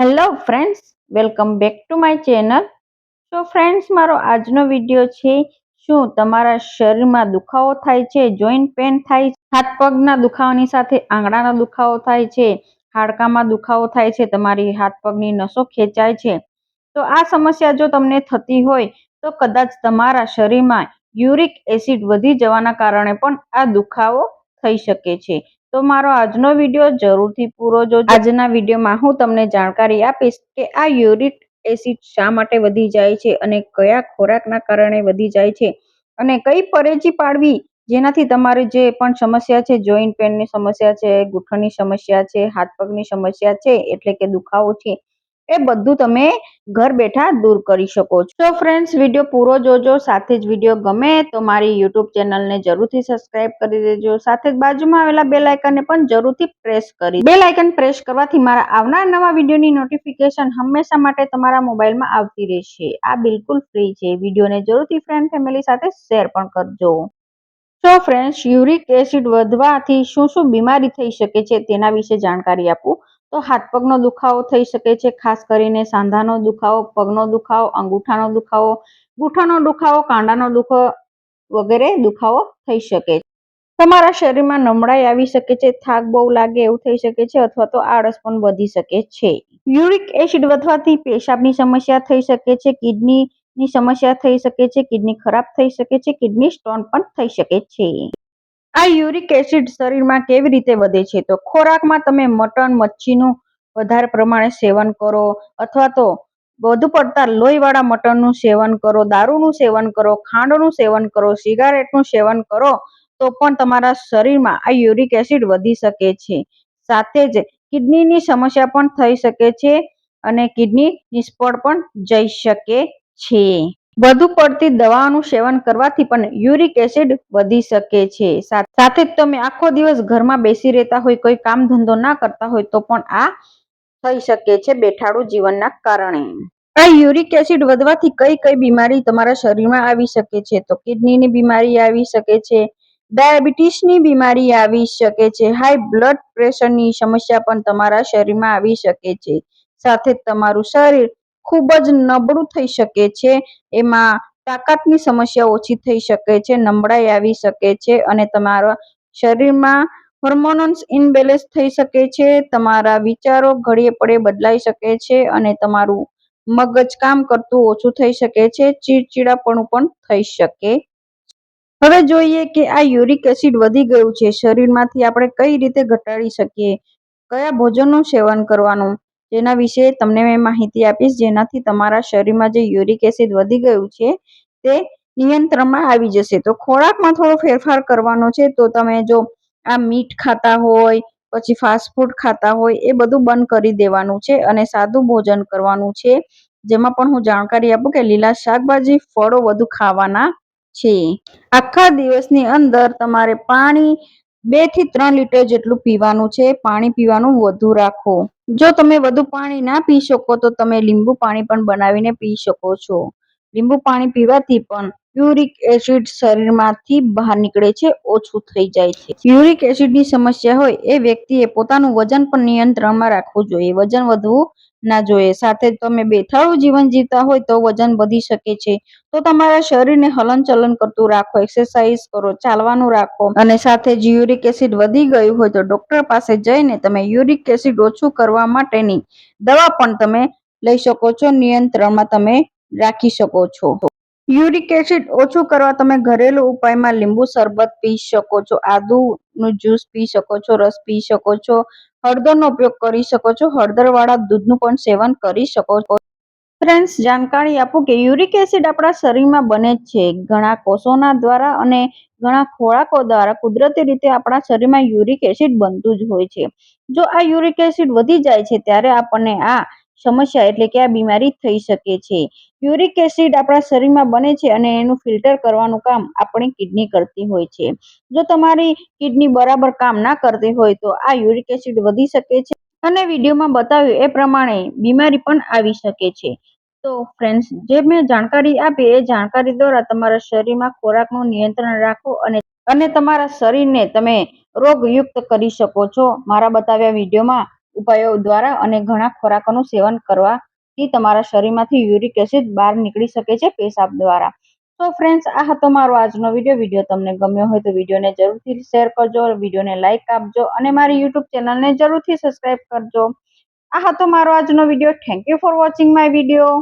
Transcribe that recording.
Hello friends welcome back to my channel તો friends મારો આજનો વીડિયો છે શું તમારા શરીરમાં દુખાવો થાય છે જોઈન્ટ પેન થાય છે, હાથ પગના દુખાવાની સાથે આંગળાનો દુખાવો થાય છે, હાડકામાં દુખાવો થાય છે, તમારી હાથ પગની નસો ખેંચાય છે. તો આ સમસ્યા જો તમને થતી હોય, તો કદાચ તમારા શરીરમાં યુરિક એસિડ વધી જવાના કારણે પણ આ દુખાવો થઈ શકે છે. તો મારો આજનો વીડિયો જરૂરથી પૂરો જો આજના વિડીયોમાં હું તમને જાણકારી આપીશ કે આ યુરિક એસિડ શા માટે વધી જાય છે અને કયા ખોરાકના કારણે વધી જાય છે અને કઈ પરેજી પાડવી જેનાથી તમારે જે પણ સમસ્યા છે જોઈન્ટ પેનની સમસ્યા છે ગુઠણની સમસ્યા છે, હાથ પગની સમસ્યા છે, એટલે કે દુખાવો છે એ બધું તમે ઘર બેઠા દૂર કરી શકો છો. તો ફ્રેન્ડ્સ વીડિયો પૂરો જોજો, સાથે જ વીડિયો ગમે તો મારી યુટ્યુબ ચેનલને જરૂરથી સબસ્ક્રાઇબ કરી દેજો. સાથે જ બાજુમાં આવેલા બે લાઇકનને પણ જરૂરથી પ્રેસ કરી બે લાઇકન પ્રેસ કરવાથી મારા આવનાર નવા વિડીયોની નોટિફિકેશન હંમેશા માટે તમારા મોબાઈલમાં આવતી રહેશે. આ બિલકુલ ફ્રી છે. વિડીયોને જરૂરથી ફ્રેન્ડ ફેમિલી સાથે શેર પણ કરજો. તો ફ્રેન્ડ્સ યુરિક એસિડ વધવાથી શું શું બીમારી થઈ શકે છે તેના વિશે જાણકારી આપું. તો હાથ પગનો દુખાવો થઈ શકે છે, ખાસ કરીને સાંધાનો દુખાવો, પગનો દુખાવો, અંગૂઠાનો દુખાવો, ગુઠાનો દુખાવો, કાંડાનો દુખાવો વગેરે દુખાવો થઈ શકે છે. તમારા શરીરમાં નમળાઈ આવી શકે છે, થાક બહુ લાગે એવું થઈ શકે છે અથવા તો આળસ પણ વધી શકે છે. યુરિક એસિડ વધવાથી પેશાબની સમસ્યા થઈ શકે છે, કિડનીની સમસ્યા થઈ શકે છે, કિડની ખરાબ થઈ શકે છે, કિડની સ્ટોન પણ થઈ શકે છે. આ યુરિક એસિડ શરીરમાં કેવી રીતે વધે છે? તો ખોરાકમાં તમે મટન, મચ્છીનું વધારે પ્રમાણે સેવન કરો અથવા તો વધુ પડતા લોહીવાળા મટનનું સેવન કરો, દારૂનું સેવન કરો, ખાંડનું સેવન કરો, સિગારેટનું સેવન કરો, તો પણ તમારા શરીરમાં આ યુરિક એસિડ વધી શકે છે. સાથે જ કિડનીની સમસ્યા પણ થઈ શકે છે અને કિડની નિષ્ફળ પણ જઈ શકે છે. વધુ પડતી દવાઓનું સેવન કરવાથી પણ યુરિક એસિડ વધી શકે છે. સાથે જ તમે આખો દિવસ ઘરમાં બેસી રહેતા હોય, કોઈ કામ ધંધો ના કરતા હોય, તો પણ આ થઈ શકે છે બેઠાડું જીવનના કારણે. આ યુરિક એસિડ વધવાથી કઈ કઈ બીમારી તમારા શરીરમાં આવી શકે છે? તો કિડનીની બીમારી આવી શકે છે, ડાયાબિટીસની બીમારી આવી શકે છે, હાઈ બ્લડ પ્રેશરની સમસ્યા પણ તમારા શરીરમાં આવી શકે છે. સાથે તમારું શરીર ખૂબ જ નબળું થઈ શકે છે. એમાં તાકાતની સમસ્યા ઓછી થઈ શકે છે, નબળાઈ આવી શકે છે અને તમારા શરીરમાં હોર્મોન્સ ઇનબેલેન્સ થઈ શકે છે, તમારા વિચારો ઘડીએ પડે બદલાઈ શકે છે અને તમારું મગજ કામ કરતું ઓછું થઈ શકે છે, ચીડચીડાપણું પણ થઈ શકે. હવે જોઈએ કે આ યુરિક એસિડ વધી ગયું છે, શરીરમાંથી આપણે કઈ રીતે ઘટાડી શકીએ? કયા ભોજનનું સેવન કરવાનું? જેના વિશે તમને મેં માહિતી આપીશ, જેનાથી તમારા શરીરમાં જે યુરિક એસિડ વધી ગયું છે, તે નિયંત્રણમાં આવી જશે. તો ખોરાકમાં થોડો ફેરફાર કરવાનો છે, તો તમે જો આ મીઠ ખાતા હોય, પછી ફાસ્ટ ફૂડ ખાતા હોય, એ બધું બંધ કરી દેવાનું છે અને સાદું ભોજન કરવાનું છે. જેમાં પણ હું જાણકારી આપું કે લીલા શાકભાજી ફળો વધુ ખાવાના છે. આખા દિવસની અંદર તમારે પાણી બેથી ત્રણ લીટર જેટલું પીવાનું છે, પાણી પીવાનું વધુ રાખો. જો તમે વધુ પાણી ના પી શકો, તો તમે લીંબુ પાણી પણ બનાવીને પી શકો છો. લીંબુ પાણી પીવાથી પણ યુરિક એસિડ શરીરમાંથી બહાર નીકળે છે, ઓછું થઈ જાય છે. યુરિક એસિડની સમસ્યા હોય એ વ્યક્તિએ પોતાનું વજન પણ નિયંત્રણમાં રાખવું જોઈએ. વજન વધવું ના જોઈએ. સાથે તમે બેઠાડું જીવન જીવતા હોય તો વજન વધી શકે છે. તો તમારા શરીરને હલનચલન કરતું રાખો એક્સરસાઇઝ કરો, ચાલવાનું રાખો. અને સાથે જ યુરિક એસિડ વધી ગયું હોય તો ડોક્ટર પાસે જઈને તમે યુરિક એસિડ ઓછું કરવા માટેની દવા પણ તમે લઈ શકો છો. નિયંત્રણમાં તમે રાખી શકો છો. યુરિક એસિડ ઓછું કરવા તમે ઘરેલું ઉપાયમાં લીંબુ શરબત પી શકો છો, આદુનું જ્યુસ પી શકો છો, રસ પી શકો છો, હળદરનો ઉપયોગ કરી શકો છો, હળદરવાળા દૂધનું પણ સેવન કરી શકો છો. ફ્રેન્ડ્સ, જાણકારી આપું કે યુરિક એસિડ આપણા શરીરમાં બને છે. ઘણા કોષોના દ્વારા અને ઘણા ખોરાકો દ્વારા કુદરતી રીતે આપણા શરીરમાં યુરિક એસિડ બનતું જ હોય છે. જો આ યુરિક એસિડ વધી જાય છે, ત્યારે આપણને આ સમસ્યા એટલે કે આ બીમારી થઈ શકે છે. યુરિક એસિડ આપણા શરીરમાં બને છે અને એનું ફિલ્ટર કરવાનું કામ આપણી કિડની કરતી હોય છે. જો તમારી કિડની બરાબર કામ ના કરતી હોય તો આ યુરિક એસિડ વધી શકે છે અને વિડીયોમાં બતાવ્યું એ પ્રમાણે બીમારી પણ આવી શકે છે. તો ફ્રેન્ડ્સ જે મેં જાણકારી આપી એ જાણકારી દ્વારા તમારા શરીરમાં ખોરાકનું નિયંત્રણ રાખો અને અને તમારા શરીરને તમે રોગયુક્ત કરી શકો છો. મારા બતાવ્યા વિડીયોમાં ઉપાયો દ્વારા અને ઘણા ખોરાકોનું સેવન કરવાથી તમારા શરીરમાંથી યુરિક એસિડ બહાર નીકળી શકે છે પેશાબ દ્વારા. તો ફ્રેન્ડ્સ આ હતો મારો આજનો વીડિયો વીડિયો તમને ગમ્યો હોય તો વિડીયોને જરૂરથી શેર કરજો વિડીયોને લાઇક આપજો અને મારી યુટ્યુબ ચેનલને જરૂરથી સબસ્ક્રાઈબ કરજો. આ હતો મારો આજનો video thank you for watching my video